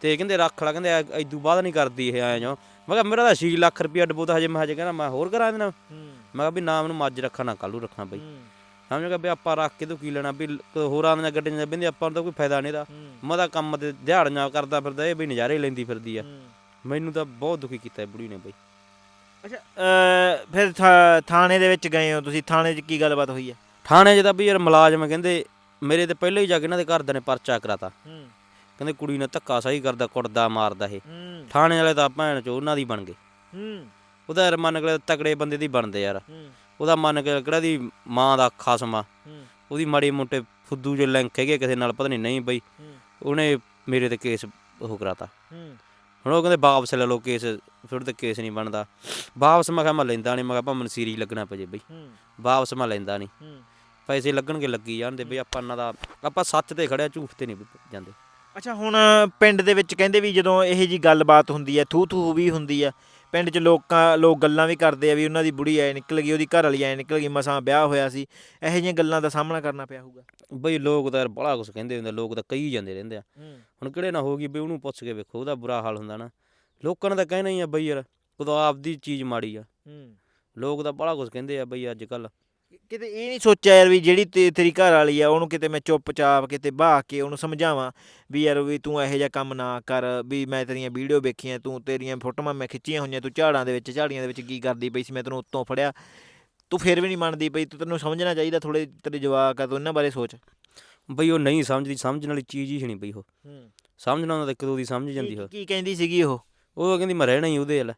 ਤੇ ਕਹਿੰਦੇ ਰੱਖ ਲੈ ਕਹਿੰਦੇ ਐ- ਐਦੂ ਬਾਅਦ ਨਹੀਂ ਕਰਦੀ ਇਹ ਐ ਜੋ। ਮੈਂ ਕਿਹਾ ਮੇਰਾ ਤਾਂ 6 ਲੱਖ ਰੁਪਇਆ ਡਬੋ ਤਾਂ ਹਜੇ ਮੈਂ ਹਜੇ ਕਹਿੰਦਾ ਮੈਂ ਹੋਰ ਕਰਾ ਦੇਣਾ। ਹੂੰ। ਮੈਂ ਕਿਹਾ ਵੀ ਨਾ ਮੈਨੂੰ ਮੱਝ ਰੱਖਣਾ ਨਾ ਕੱਲੂ ਰੱਖਣਾ ਬਈ। ਹੂੰ। ਸਮਝ ਗਿਆ ਵੀ ਆਪਾਂ ਰੱਖ ਕੇ ਤੂੰ ਕੀ ਲੈਣਾ ਵੀ ਲ- ਹੋਰਾਂ ਦੀਆਂ ਗੱਡੀਆਂ ਬੰਦੇ ਆਪਾਂ ਨੂੰ ਤਾਂ ਕੋਈ ਫਾਇਦਾ ਨਹੀਂ ਦਾ ਹੂੰ। ਮੈਂ ਤਾਂ ਕੰਮ ਤੇ ਦਿਹਾੜੀਆਂ ਕਰਦਾ ਫਿਰਦਾ ਇਹ ਵੀ ਨਜ਼ਾਰੇ ਲੈਂਦੀ ਫਿਰਦੀ ਆ। ਹੂੰ। ਮੈਨੂੰ ਤਾਂ ਬਹੁਤ ਦੁਖੀ ਕੀਤਾ ਇਹ ਬੁੜੀ ਨੇ ਬਈ। ਅੱਛਾ ਫਿਰ ਥਾ- ਥਾਣੇ ਦੇ ਵਿੱਚ ਗਏ ਹੋ ਤੁਸੀਂ? ਥਾਣੇ 'ਚ ਕੀ ਗੱਲਬਾਤ ਹੋਈ ਹੈ ਥਾਣੇ 'ਚ ਤਾਂ ਵੀ ਯਾਰ ਮੁਲਾਜ਼ਮ ਕਹਿੰਦੇ ਮੇਰੇ ਤੇ ਪਹਿਲਾਂ ਹੀ ਜਾ ਕੇ ਇਹਨਾਂ ਦੇ ਘਰਦਿਆਂ ਨੇ ਪਰਚਾ ਕਰਾਤਾ। ਹੂੰ। ਕਹਿੰਦੇ ਕੁੜੀ ਨੇ ਧੱਕਾ ਸਹੀ ਕਰਦਾ ਕੁੱਟਦਾ ਮਾਰਦਾ ਇਹ। ਹੂੰ। ਥਾਣੇ ਵਾਲੇ ਤਾਂ ਭੈਣ ਚ ਉਹਨਾਂ ਦੀ ਬਣ ਗਏ। ਹੂੰ। ਉਹਦਾ ਮੰਨ ਕੇ ਤਕੜੇ ਬੰਦੇ ਦੀ ਬਣਦੇ ਯਾਰ। ਹੂੰ। ਉਹਦਾ ਮੰਨ ਕੇ ਕਿਹੜਾ ਦੀ ਮਾਂ ਦਾ ਖਸਮ ਹੂੰ। ਉਹਦੀ ਮਾੜੀ ਮੋਟੇ ਫੁੱਦੂ ਜੇ ਲਿੰਕ ਹੈਗੇ ਕਿਸੇ ਨਾਲ ਪਤਾ ਨਹੀਂ ਨਹੀਂ ਬਈ। ਉਹਨੇ ਮੇਰੇ ਤੇ ਕੇਸ ਉਹ ਕਰਾਤਾ। ਹੂੰ। ਹੁਣ ਉਹ ਕਹਿੰਦੇ ਵਾਪਸ ਲੈ ਲਓ ਕੇਸ ਫਿਰ ਤੇ ਕੇਸ ਨਹੀਂ ਬਣਦਾ। ਵਾਪਸ ਮੈਂ ਕਿਹਾ ਮੈਂ ਲੈਂਦਾ ਨਹੀਂ ਮੈਂ ਕਿਹਾ ਭਾਵੇਂ ਸੀਰੀ ਲੱਗਣਾ ਪਜੇ ਬਈ। ਵਾਪਸ ਮੈਂ ਲੈਂਦਾ ਨਹੀਂ। ਪੈਸੇ ਲੱਗਣਗੇ ਲੱਗੀ ਜਾਣਦੇ ਬਈ ਆਪਾਂ ਇਹਨਾਂ ਦਾ ਆਪਾਂ ਸੱਚ ਤੇ ਖੜਿਆ ਝੂਠ ਤੇ ਨਹੀਂ ਜਾਂਦੇ। ਅੱਛਾ ਹੁਣ ਪਿੰਡ ਦੇ ਵਿੱਚ ਕਹਿੰਦੇ ਵੀ ਜਦੋਂ ਇਹ ਜੀ ਗੱਲਬਾਤ ਹੁੰਦੀ ਹੈ ਥੂ ਥੂ ਵੀ ਹੁੰਦੀ ਆ ਪਿੰਡ 'ਚ ਲੋਕਾਂ ਲੋਕ ਗੱਲਾਂ ਵੀ ਕਰਦੇ ਆ ਵੀ ਉਹਨਾਂ ਦੀ ਬੁੜੀ ਐ ਨਿਕਲ ਗਈ ਉਹਦੀ ਘਰ ਵਾਲੀ ਐ ਨਿਕਲ ਗਈ ਮਸਾਂ ਵਿਆਹ ਹੋਇਆ ਸੀ ਇਹੋ ਜਿਹੀਆਂ ਗੱਲਾਂ ਦਾ ਸਾਹਮਣਾ ਕਰਨਾ ਪਿਆ ਹੋਊਗਾ। ਬਈ ਲੋਕ ਤਾਂ ਯਾਰ ਬੜਾ ਕੁਝ ਕਹਿੰਦੇ ਹੁੰਦੇ ਲੋਕ ਤਾਂ ਕਹੀ ਜਾਂਦੇ ਰਹਿੰਦੇ ਆ। ਹੂੰ। ਹੁਣ ਕਿਹੜੇ ਨਾ ਹੋਗੀ ਬਈ ਉਹਨੂੰ ਪੁੱਛ ਕੇ ਵੇਖੋ ਉਹਦਾ ਬੁਰਾ ਹਾਲ ਹੁੰਦਾ ਨਾ। ਲੋਕਾਂ ਨੇ ਤਾਂ ਕਹਿਣਾ ਹੀ ਆ ਬਈ ਯਾਰ ਉਦੋਂ ਆਪਦੀ ਚੀਜ਼ ਮਾੜੀ ਆ। ਹੂੰ। ਲੋਕ ਤਾਂ ਬੜਾ ਕੁਝ ਕਹਿੰਦੇ ਆ ਬਈ ਅੱਜ ਕੱਲ ਕਿਤੇ ਇਹ ਨਹੀਂ ਸੋਚਿਆ ਯਾਰ ਵੀ ਜਿਹੜੀ ਤੇ- ਤੇਰੀ ਘਰ ਵਾਲੀ ਆ ਉਹਨੂੰ ਕਿਤੇ ਮੈਂ ਚੁੱਪਚਾਪ ਕਿਤੇ ਬਾਹ ਕੇ ਉਹਨੂੰ ਸਮਝਾਵਾਂ ਵੀ ਯਾਰ ਵੀ ਤੂੰ ਇਹੋ ਜਿਹਾ ਕੰਮ ਨਾ ਕਰ ਵੀ ਮੈਂ ਤੇਰੀਆਂ ਵੀਡੀਓ ਵੇਖੀਆਂ ਤੂੰ ਤੇਰੀਆਂ ਫੋਟੋਆਂ ਮੈਂ ਖਿੱਚੀਆਂ ਹੋਈਆਂ ਤੂੰ ਝਾੜਾਂ ਦੇ ਵਿੱਚ ਝਾੜੀਆਂ ਦੇ ਵਿੱਚ ਕੀ ਕਰਦੀ ਪਈ ਸੀ ਮੈਂ ਤੈਨੂੰ ਉੱਤੋਂ ਫੜਿਆ। ਤੂੰ ਫਿਰ ਵੀ ਨਹੀਂ ਮੰਨਦੀ ਪਈ ਤੂੰ ਤੈਨੂੰ ਸਮਝਣਾ ਚਾਹੀਦਾ ਥੋੜੇ ਤੇਰੇ ਜਵਾਕ ਆ ਤੂੰ ਇਹਨਾਂ ਬਾਰੇ ਸੋਚ। ਬਈ ਉਹ ਨਹੀਂ ਸਮਝਦੀ ਸਮਝਣ ਵਾਲੀ ਚੀਜ਼ ਹੀ ਨਹੀਂ ਬਈ ਉਹ। ਸਮਝਣਾ ਉਹਨਾਂ ਤਾਂ ਇੱਕ ਦੋ ਦੀ ਸਮਝ ਜਾਂਦੀ ਕੀ ਉਹ। ਕੀ ਕਹਿੰਦੀ ਸੀਗੀ ਉਹ? ਉਹ ਕਹਿੰਦੀ ਮੈਂ ਰਹਿਣਾ ਹੀ ਉਹਦੇ ਨਾਲ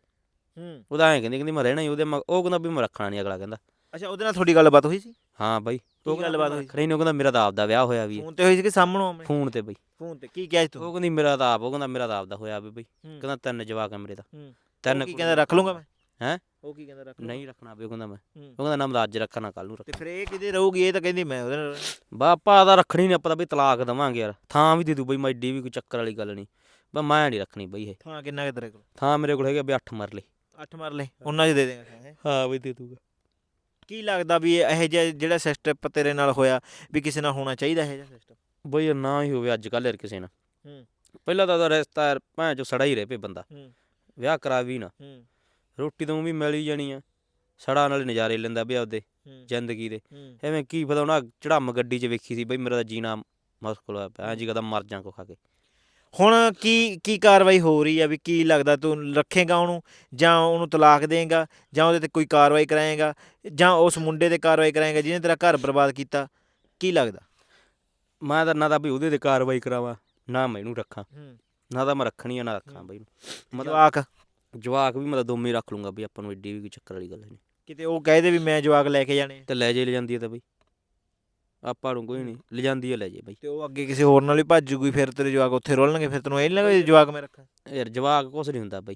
ਹੂੰ। ਉਹਦਾ ਐਂ ਕਹਿੰਦੀ ਕਹਿੰਦੀ ਮੈਂ ਰਹਿਣਾ ਹੀ ਉਹਦੇ ਮੈਂ ਉਹ ਕਹਿੰਦਾ ਵੀ ਮੈਂ ਰੱਖਣਾ ਨਹੀਂ ਅਗਲਾ ਕਹਿੰਦਾ। ਅੱਛਾ ਉਹਦੇ ਨਾਲ ਤੁਹਾਡੀ ਗੱਲਬਾਤ ਹੋਈ ਸੀ? ਹਾਂ ਬਈ। ਕੀ ਗੱਲਬਾਤ ਹੋਈ? ਖੜੀ ਨਹੀਂ ਉਹ ਕਹਿੰਦਾ ਮੇਰਾ ਤਾਂ ਆਪਦਾ ਵਿਆਹ ਹੋਇਆ ਵੀ ਹੈ। ਫੋਨ ਤੇ ਹੋਈ ਸੀ ਕਿ ਸਾਹਮਣੋਂ ਆਮਣੇ ਫੋਨ ਤੇ ਬਈ। ਫੋਨ ਤੇ ਕੀ ਕਿਹਾ ਸੀ ਤੂੰ? ਉਹ ਕਹਿੰਦੀ ਮੇਰਾ ਤਾਂ ਆਪ ਉਹ ਕਹਿੰਦਾ ਮੇਰਾ ਤਾਂ ਆਪਦਾ ਹੋਇਆ ਵੀ ਬਈ। ਹੂੰ। ਕਹਿੰਦਾ ਤਿੰਨ ਜਵਾਕ ਆ ਮੇਰੇ ਤਾਂ। ਹੂੰ। ਤਿੰਨ ਉਹ ਕੀ ਕਹਿੰਦਾ ਰੱਖ ਲੂੰਗਾ ਮੈਂ? ਹੈਂ? ਉਹ ਕੀ ਕਹਿੰਦਾ ਰੱਖ ਲੂੰਗਾ ਨਹੀਂ ਰੱਖਣਾ ਵੀ ਉਹ ਕਹਿੰਦਾ ਮੈਂ। ਹੂੰ। ਉਹ ਕਹਿੰਦਾ ਨਾ ਮੈਂ ਅੱਜ ਰੱਖਣਾ ਨਾ ਕੱਲ ਨੂੰ ਰੱਖ ਤੇ ਫਿਰ ਇਹ ਕਿਤੇ ਰਹੂਗੀ? ਇਹ ਤਾਂ ਕਹਿੰਦੀ ਮੈਂ ਉਹਦੇ ਨਾਲ ਬਾਪਾ ਦਾ ਰੱਖਣੀ ਨਹੀਂ ਆਪਾਂ ਤਾਂ ਬਈ ਤਲਾਕ ਦਵਾਂਗੇ ਯਾਰ। ਥਾਂ ਵੀ ਦੇ ਦੂ ਬਈ ਮੈਂ ਏਡੀ ਵੀ ਕੋਈ ਚੱਕਰ ਵਾਲੀ ਗੱਲ ਨਹੀਂ ਬਸ ਮੈਂ ਨਹੀਂ ਰੱਖਣੀ ਬਈ ਇਹ। ਥਾਂ ਕਿੰਨਾ ਕਿ ਤੇਰੇ ਕੋਲ? ਥਾਂ ਮੇਰੇ ਕੋਲ ਹੈਗਾ ਵੀ 8 ਮਰਲੇ। 8 ਮਰਲੇ ਉਹਨਾਂ 'ਚ ਦੇ ਦੇਗਾ। ਹਾਂ ਬਈ ਦੇ ਦੂਗਾ। ਕੀ ਲੱਗਦਾ ਵੀ ਇਹ ਜਿਹਾ ਜਿਹੜਾ ਸਿਸਟਮ ਤੇਰੇ ਨਾਲ ਹੋਇਆ ਵੀ ਕਿਸੇ ਨਾਲ ਹੋਣਾ ਚਾਹੀਦਾ ਇਹ ਜਿਹਾ ਸਿਸਟਮ ਬਈ ਯਾਰ ਨਾ ਹੀ ਹੋਵੇ ਅੱਜ ਕੱਲ੍ਹ ਯਾਰ ਕਿਸੇ ਨਾਲ। ਹੂੰ। ਪਹਿਲਾਂ ਤਾਂ ਉਹਦਾ ਰਿਸ਼ਤਾ ਯਾਰ ਭਾਂ ਚੋ ਸੜਾ ਹੀ ਰਹੇ ਪਏ ਬੰਦਾ। ਹੂੰ। ਵਿਆਹ ਕਰਾ ਵੀ ਨਾ। ਹੂੰ। ਰੋਟੀ ਤੋਂ ਵੀ ਮਿਲ ਹੀ ਜਾਣੀ ਆ। ਸੜਾ ਨਾਲ ਨਜ਼ਾਰੇ ਲੈਂਦਾ ਵੀ ਆਪਦੇ ਹੂੰ। ਜ਼ਿੰਦਗੀ ਦੇ। ਹੂੰ। ਐਵੇਂ ਕੀ ਪਤਾ ਉਹਨਾਂ ਚੜਾਮ ਗੱਡੀ 'ਚ ਵੇਖੀ ਸੀ ਬਈ ਮੇਰਾ ਤਾਂ ਜੀਣਾ ਮੁਸ਼ਕਲ ਹੋਇਆ ਪਿਆ। ਐਂ ਜੀ ਕਦਾ ਮਰ ਜਾਂ ਕੋ ਖਾ ਕੇ। ਹੁਣ ਕੀ ਕੀ ਕਾਰਵਾਈ ਹੋ ਰਹੀ ਆ ਵੀ ਕੀ ਲੱਗਦਾ ਤੂੰ ਰੱਖੇਗਾ ਉਹਨੂੰ? ਜਾਂ ਉਹਨੂੰ ਤਲਾਕ ਦੇਂਗਾ? ਜਾਂ ਉਹਦੇ ਤੇ ਕੋਈ ਕਾਰਵਾਈ ਕਰਾਏਗਾ? ਜਾਂ ਉਸ ਮੁੰਡੇ ਤੇ ਕਾਰਵਾਈ ਕਰਾਏਗਾ ਜਿਹਨੇ ਤੇਰਾ ਘਰ ਬਰਬਾਦ ਕੀਤਾ? ਕੀ ਲੱਗਦਾ? ਮੈਂ ਤਾਂ ਨਾ ਤਾਂ ਵੀ ਉਹਦੇ ਤੇ ਕਾਰਵਾਈ ਕਰਾਵਾਂ ਨਾ ਮੈਂ ਇਹਨੂੰ ਰੱਖਾਂ। ਨਾ ਤਾਂ ਮੈਂ ਰੱਖਣੀ ਆ ਨਾ ਰੱਖਾਂ ਬਈ ਮਤਲਬ ਜਵਾਕ? ਜਵਾਕ ਵੀ ਮਤਲਬ ਦੋਵੇਂ ਹੀ ਰੱਖ ਲੂੰਗਾ ਵੀ ਆਪਾਂ ਨੂੰ ਏਡੀ ਵੀ ਕੋਈ ਚੱਕਰ ਵਾਲੀ ਗੱਲ ਨਹੀਂ ਕਿਤੇ ਉਹ ਕਹਦੇ ਵੀ ਮੈਂ ਜਵਾਕ ਲੈ ਕੇ ਜਾਣੇ ਆ, ਤੇ ਲੈ ਜੇ ਲੈ ਜਾਂਦੀ ਹੈ ਤਾਂ ਬਈ। ਆਪਾਂ ਨੂੰ ਕੋਈ ਨਹੀਂ ਲੈ ਜਾਂਦੀ ਹੈ ਲੈ ਜੇ ਬਈ। ਤੇ ਉਹ ਅੱਗੇ ਕਿਸੇ ਹੋਰ ਨਾਲ ਵੀ ਭੱਜ ਜੂਗੀ ਫਿਰ ਤੇਰੇ ਜਵਾਕ ਉੱਥੇ ਰੋਲਣਗੇ ਫਿਰ ਤੈਨੂੰ ਇਹ ਨਹੀਂ ਲੱਗਦਾ ਵੀ ਜਵਾਕ ਮੈਂ ਰੱਖਾਂ। ਯਾਰ ਜਵਾਕ ਕੁਛ ਨਹੀਂ ਹੁੰਦਾ ਬਈ।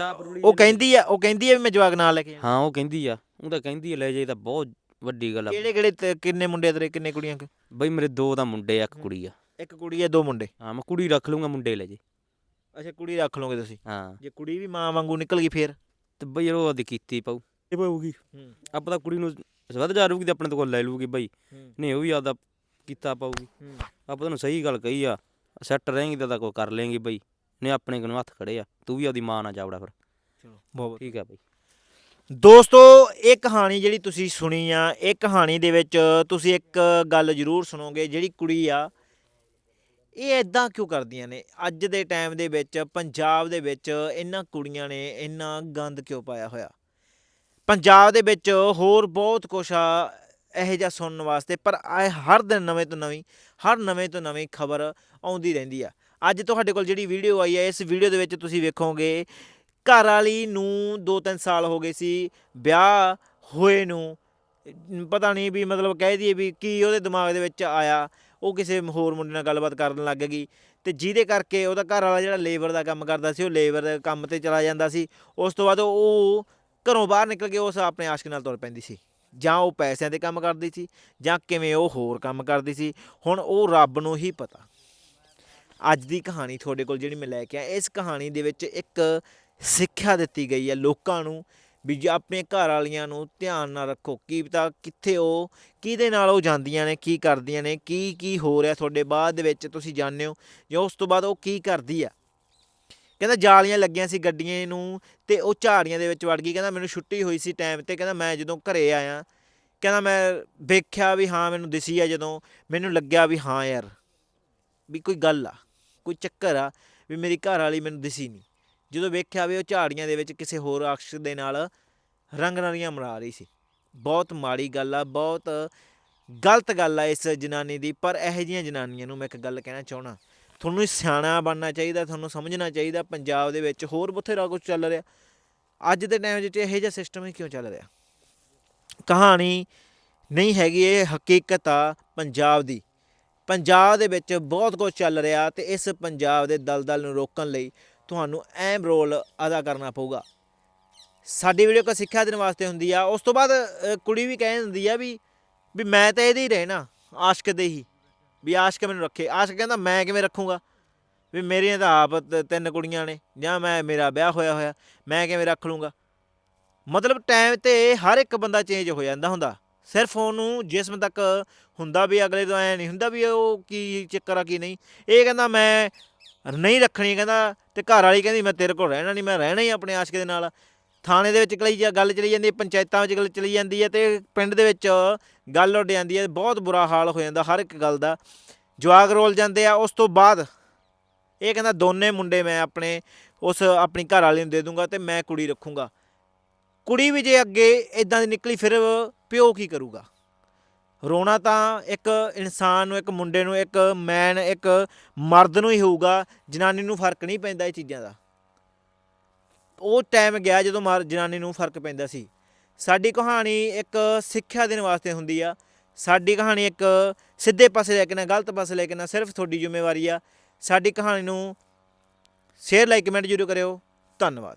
ਆਪ ਰੁਲੀ ਉਹ ਕਹਿੰਦੀ ਆ ਉਹ ਕਹਿੰਦੀ ਆ ਵੀ ਮੈਂ ਜਵਾਕ ਨਾਲ ਲੈ ਕੇ ਜਾਣਾ ਹਾਂ ਉਹ ਕਹਿੰਦੀ ਆ ਉਹ ਤਾਂ ਕਹਿੰਦੀ ਆ ਲੈ ਜੇ ਤਾਂ ਬਹੁਤ ਵੱਡੀ ਗੱਲ ਆ ਕਿਹੜੇ ਕਿਹੜੇ ਤੇ ਕਿੰਨੇ ਮੁੰਡੇ ਆ ਤੇਰੇ ਕਿੰਨੇ ਕੁੜੀਆਂ ਕਿ? ਬਈ ਮੇਰੇ ਦੋ ਤਾਂ ਮੁੰਡੇ ਆ ਇੱਕ। ਕੁੜੀ ਆ। ਇੱਕ ਕੁੜੀ ਆ ਦੋ ਮੁੰਡੇ। ਹਾਂ ਮੈਂ ਕੁੜੀ ਰੱਖ ਲੂੰਗਾ ਮੁੰਡੇ ਲੈ ਜੇ। ਅੱਛਾ ਕੁੜੀ ਰੱਖ ਲਓਗੇ ਤੁਸੀਂ? ਹਾਂ। ਜੇ ਕੁੜੀ ਵੀ ਮਾਂ ਵਾਂਗੂ ਨਿਕਲ ਗਈ ਫੇਰ? ਤੇ ਬਈ ਯਾਰ ਉਹ ਕੀਤੀ ਪਾਉ ਇਹ ਪਾਉਗੀ ਹੂੰ। ਆਪਾਂ ਤਾਂ ਕੁੜੀ ਨੂੰ ਵੱਧ ਜਾ ਰੂਗੀ ਤੇ ਆਪਣੇ ਤੋਂ ਕੋਲ ਲੈ ਲੂਗੀ ਬਈ। ਹੂੰ। ਨਹੀਂ ਉਹ ਵੀ ਆਦਾ ਕੀਤਾ ਪਾਉਗੀ ਹੂੰ। ਆਪਾਂ ਤੈਨੂੰ ਸਹੀ ਗੱਲ ਕਹੀ ਆ ਸੈੱਟ ਰਹੇਂਗੀ ਤਾਂ ਤਾਂ ਕੋਈ ਕਰ ਲੇਂਗੀ ਬਈ। ਨਹੀਂ ਆਪਣੇ ਕੋਲ ਹੱਥ ਖੜੇ ਆ ਤੂੰ ਵੀ ਆਪਦੀ ਮਾਂ ਨਾਲ ਜਾਵੜਾ ਫਿਰ। ਚਲੋ। ਬਹੁਤ ਠੀਕ ਆ ਬਈ। ਦੋਸਤੋ ਇਹ ਕਹਾਣੀ ਜਿਹੜੀ ਤੁਸੀਂ ਸੁਣੀ ਆ ਇਹ ਕਹਾਣੀ ਦੇ ਵਿੱਚ ਤੁਸੀਂ ਇੱਕ ਗੱਲ ਜ਼ਰੂਰ ਸੁਣੋਗੇ ਜਿਹੜੀ ਕੁੜੀ ਆ ਇਹ ਐਦਾਂ ਕਿਉਂ ਕਰਦੀਆਂ ਨੇ? ਅੱਜ ਦੇ ਟਾਈਮ ਦੇ ਵਿੱਚ ਪੰਜਾਬ ਦੇ ਵਿੱਚ ਇਹਨਾਂ ਕੁੜੀਆਂ ਨੇ ਇੰਨਾ ਗੰਦ ਕਿਉਂ ਪਾਇਆ ਹੋਇਆ? ਪੰਜਾਬ ਦੇ ਵਿੱਚ ਹੋਰ ਬਹੁਤ ਕੁਛ ਆ, ਇਹੋ ਜਿਹਾ ਸੁਣਨ ਵਾਸਤੇ, ਪਰ ਇਹ ਹਰ ਦਿਨ ਨਵੇਂ ਤੋਂ ਨਵੀਂ, ਹਰ ਨਵੇਂ ਤੋਂ ਨਵੀਂ ਖਬਰ ਆਉਂਦੀ ਰਹਿੰਦੀ ਆ। ਅੱਜ ਤੁਹਾਡੇ ਕੋਲ ਜਿਹੜੀ ਵੀਡੀਓ ਆਈ ਹੈ ਇਸ ਵੀਡੀਓ ਦੇ ਵਿੱਚ ਤੁਸੀਂ ਵੇਖੋਗੇ, ਘਰ ਵਾਲੀ ਨੂੰ 2-3 ਸਾਲ ਹੋ ਗਏ ਸੀ, ਵਿਆਹ ਹੋਏ ਨੂੰ, ਪਤਾ ਨਹੀਂ ਵੀ ਮਤਲਬ ਕਹਿ ਦਈਏ ਵੀ ਕੀ ਉਹਦੇ ਦਿਮਾਗ ਦੇ ਵਿੱਚ ਆਇਆ, ਉਹ ਕਿਸੇ ਹੋਰ ਮੁੰਡੇ ਨਾਲ ਗੱਲਬਾਤ ਕਰਨ ਲੱਗ ਗਈ, ਤੇ ਜਿਹਦੇ ਕਰਕੇ ਉਹਦਾ ਘਰ ਵਾਲਾ ਜਿਹੜਾ ਲੇਬਰ ਦਾ ਕੰਮ ਕਰਦਾ ਸੀ, ਉਹ ਲੇਬਰ ਦੇ ਕੰਮ ਤੇ ਚਲਾ ਜਾਂਦਾ ਸੀ, ਉਸ ਤੋਂ ਬਾਅਦ ਉਹ ਘਰੋਂ ਬਾਹਰ ਨਿਕਲ ਕੇ ਉਸ ਆਪਣੇ ਆਸ਼ਕ ਨਾਲ ਤੁਰ ਪੈਂਦੀ ਸੀ, ਜਾਂ ਉਹ ਪੈਸਿਆਂ ਦੇ ਕੰਮ ਕਰਦੀ ਸੀ, ਜਾਂ ਕਿਵੇਂ ਉਹ ਹੋਰ ਕੰਮ ਕਰਦੀ ਸੀ, ਹੁਣ ਉਹ ਰੱਬ ਨੂੰ ਹੀ ਪਤਾ। ਅੱਜ ਦੀ ਕਹਾਣੀ ਤੁਹਾਡੇ ਕੋਲ ਜਿਹੜੀ ਮੈਂ ਲੈ ਕੇ ਆਇਆ, ਇਸ ਕਹਾਣੀ ਦੇ ਵਿੱਚ ਇੱਕ ਸਿੱਖਿਆ ਦਿੱਤੀ ਗਈ ਹੈ ਲੋਕਾਂ ਨੂੰ, ਵੀ ਜੇ ਆਪਣੇ ਘਰ ਵਾਲੀਆਂ ਨੂੰ ਧਿਆਨ ਨਾਲ ਰੱਖੋ, ਕੀ ਪਤਾ ਕਿੱਥੇ ਉਹ, ਕਿਹਦੇ ਨਾਲ ਉਹ ਜਾਂਦੀਆਂ ਨੇ, ਕੀ ਕਰਦੀਆਂ ਨੇ ਕੀ ਕੀ ਹੋ ਰਿਹਾ, ਤੁਹਾਡੇ ਬਾਅਦ ਦੇ ਵਿੱਚ ਤੁਸੀਂ ਜਾਣਦੇ ਹੋ, ਜਾਂ ਉਸ ਤੋਂ ਬਾਅਦ ਉਹ ਕੀ ਕਰਦੀ ਆ। ਕਹਿੰਦਾ ਜਾਲੀਆਂ ਲੱਗੀਆਂ ਸੀ ਗੱਡੀਆਂ ਨੂੰ ਤੇ ਉਹ ਝਾੜੀਆਂ ਦੇ ਵਿੱਚ ਵੜ ਗਈ। ਕਹਿੰਦਾ ਮੈਨੂੰ ਛੁੱਟੀ ਹੋਈ ਸੀ ਟਾਈਮ ਤੇ। ਕਹਿੰਦਾ ਮੈਂ ਜਦੋਂ ਘਰੇ ਆਇਆ, ਕਹਿੰਦਾ ਮੈਂ ਵੇਖਿਆ ਵੀ ਹਾਂ, ਮੈਨੂੰ ਦਿਸੀ ਆ ਜਦੋਂ। ਮੈਨੂੰ ਲੱਗਿਆ ਵੀ ਹਾਂ ਯਾਰ, ਵੀ ਕੋਈ ਗੱਲ ਆ, ਕੋਈ ਚੱਕਰ ਆ ਵੀ ਮੇਰੀ ਘਰ ਵਾਲੀ ਮੈਨੂੰ ਦਿਸੀ ਨਹੀਂ। ਜਦੋਂ ਵੇਖਿਆ ਵੀ ਉਹ ਝਾੜੀਆਂ ਦੇ ਵਿੱਚ ਕਿਸੇ ਹੋਰ ਅਕਸ਼ ਦੇ ਨਾਲ ਰੰਗ ਰਲੀਆਂ ਮਰਾ ਰਹੀ ਸੀ। ਬਹੁਤ ਮਾੜੀ ਗੱਲ ਆ, ਬਹੁਤ ਗਲਤ ਗੱਲ ਆ ਇਸ ਜਨਾਨੀ ਦੀ। ਪਰ ਇਹੋ ਜਿਹੀਆਂ ਜਨਾਨੀਆਂ ਨੂੰ ਮੈਂ ਇੱਕ ਗੱਲ ਕਹਿਣਾ ਚਾਹਣਾ ਤੁਹਾਨੂੰ ਸਿਆਣਾ ਬਣਨਾ ਚਾਹੀਦਾ, ਤੁਹਾਨੂੰ ਸਮਝਣਾ ਚਾਹੀਦਾ, ਪੰਜਾਬ ਦੇ ਵਿੱਚ ਹੋਰ ਬਥੇਰਾ ਕੁਝ ਚੱਲ ਰਿਹਾ। ਅੱਜ ਦੇ ਟਾਈਮ ਵਿੱਚ ਇਹੋ ਜਿਹਾ ਸਿਸਟਮ ਹੀ ਕਿਉਂ ਚੱਲ ਰਿਹਾ? ਕਹਾਣੀ ਨਹੀਂ ਹੈਗੀ, ਇਹ ਹਕੀਕਤ ਆ ਪੰਜਾਬ ਦੀ। ਪੰਜਾਬ ਦੇ ਵਿੱਚ ਬਹੁਤ ਕੁਝ ਚੱਲ ਰਿਹਾ ਤੇ ਇਸ ਪੰਜਾਬ ਦੇ ਦਲਦਲ ਨੂੰ ਰੋਕਣ ਲਈ ਤੁਹਾਨੂੰ ਅਹਿਮ ਰੋਲ ਅਦਾ ਕਰਨਾ ਪਊਗਾ। ਸਾਡੀ ਵੀਡੀਓ ਕੋ ਸਿੱਖਿਆ ਦੇਣ ਵਾਸਤੇ ਹੁੰਦੀ ਆ, ਉਸ ਤੋਂ ਬਾਅਦ ਕੁੜੀ ਵੀ ਕਹਿ ਦਿੰਦੀ ਆ ਵੀ ਵੀ ਮੈਂ ਤਾਂ ਇਹਦੇ ਹੀ ਰਹਿਣਾ, ਆਸ਼ਕ ਦੇ ਹੀ। ਵੀ ਆਸ਼ਕ ਮੈਨੂੰ ਰੱਖੇ। ਆਸ਼ਕ ਕਹਿੰਦਾ, ਮੈਂ ਕਿਵੇਂ ਰੱਖੂੰਗਾ? ਵੀ ਮੇਰੀਆਂ ਤਾਂ ਆਪ ਤਿੰਨ ਕੁੜੀਆਂ ਨੇ। ਜਾਂ ਮੈਂ, ਮੇਰਾ ਵਿਆਹ ਹੋਇਆ ਹੋਇਆ, ਮੈਂ ਕਿਵੇਂ ਰੱਖ ਲੂੰਗਾ? ਮਤਲਬ ਟਾਈਮ ਤੇ ਹਰ ਇੱਕ ਬੰਦਾ ਚੇਂਜ ਹੋ ਜਾਂਦਾ ਹੁੰਦਾ। ਸਿਰਫ ਉਹਨੂੰ ਜਿਸਮ ਤੱਕ ਹੁੰਦਾ ਵੀ ਅਗਲੇ ਤੋਂ ਐ ਨਹੀਂ ਹੁੰਦਾ ਵੀ ਉਹ ਕੀ ਚੱਕਰ ਆ, ਕੀ ਨਹੀਂ। ਇਹ ਕਹਿੰਦਾ, ਮੈਂ ਨਹੀਂ ਰੱਖਣੀ। ਕਹਿੰਦਾ, ਤੇ ਘਰ ਵਾਲੀ ਕਹਿੰਦੀ, ਮੈਂ ਤੇਰੇ ਕੋਲ ਰਹਿਣਾ ਨਹੀਂ, ਮੈਂ ਰਹਿਣਾ ਹੀ ਆਪਣੇ ਆਸ਼ਕ ਦੇ ਨਾਲ। ਥਾਣੇ ਦੇ ਵਿੱਚ ਕਲੀ ਜਾ, ਗੱਲ ਚਲੀ ਜਾਂਦੀ ਹੈ ਪੰਚਾਇਤਾਂ ਵਿੱਚ ਗੱਲ ਚਲੀ ਜਾਂਦੀ ਹੈ ਤੇ ਪਿੰਡ ਦੇ ਵਿੱਚ ਗੱਲ ਉੱਡ ਜਾਂਦੀ ਹੈ, ਬਹੁਤ ਬੁਰਾ ਹਾਲ ਹੋ ਜਾਂਦਾ ਹਰ ਇੱਕ ਗੱਲ ਦਾ। ਜਵਾਗ ਰੋਲ ਜਾਂਦੇ ਆ, ਉਸ ਤੋਂ ਬਾਅਦ ਇਹ ਕਹਿੰਦਾ ਦੋਨੇ ਮੁੰਡੇ ਮੈਂ ਆਪਣੇ, ਉਸ ਆਪਣੀ ਘਰ ਵਾਲੀ ਨੂੰ ਦੇ ਦੂੰਗਾ ਤੇ ਮੈਂ ਕੁੜੀ ਰੱਖੂੰਗਾ। ਕੁੜੀ ਵੀ ਜੇ ਅੱਗੇ ਇਦਾਂ ਦੀ ਨਿਕਲੀ ਫਿਰ ਪਿਓ ਕੀ ਕਰੂਗਾ? ਰੋਣਾ ਤਾਂ ਇੱਕ ਇਨਸਾਨ ਨੂੰ, ਇੱਕ ਮੁੰਡੇ ਨੂੰ, ਇੱਕ ਮੈਨ ਇੱਕ ਮਰਦ ਨੂੰ ਹੀ ਹੋਊਗਾ, ਜਨਾਨੀ ਨੂੰ ਫ਼ਰਕ ਨਹੀਂ ਪੈਂਦਾ ਇਹ ਚੀਜ਼ਾਂ ਦਾ। ਉਹ ਟਾਈਮ ਗਿਆ ਜਦੋਂ ਮਰ, ਜਨਾਨੀ ਨੂੰ ਫ਼ਰਕ ਪੈਂਦਾ ਸੀ। ਸਾਡੀ ਕਹਾਣੀ ਇੱਕ ਸਿੱਖਿਆ ਦੇਣ ਵਾਸਤੇ ਹੁੰਦੀ ਆ। ਸਾਡੀ ਕਹਾਣੀ ਇੱਕ ਸਿੱਧੇ ਪਾਸੇ ਲੈ ਕੇ ਨਾ, ਗਲਤ ਪਾਸੇ ਲੈ ਕੇ ਨਾ, ਸਿਰਫ ਤੁਹਾਡੀ ਜ਼ਿੰਮੇਵਾਰੀ ਆ। ਸਾਡੀ ਕਹਾਣੀ ਨੂੰ ਸ਼ੇਅਰ, ਲਾਈਕ, ਕਮੈਂਟ ਜ਼ਰੂਰ ਕਰਿਓ। ਧੰਨਵਾਦ।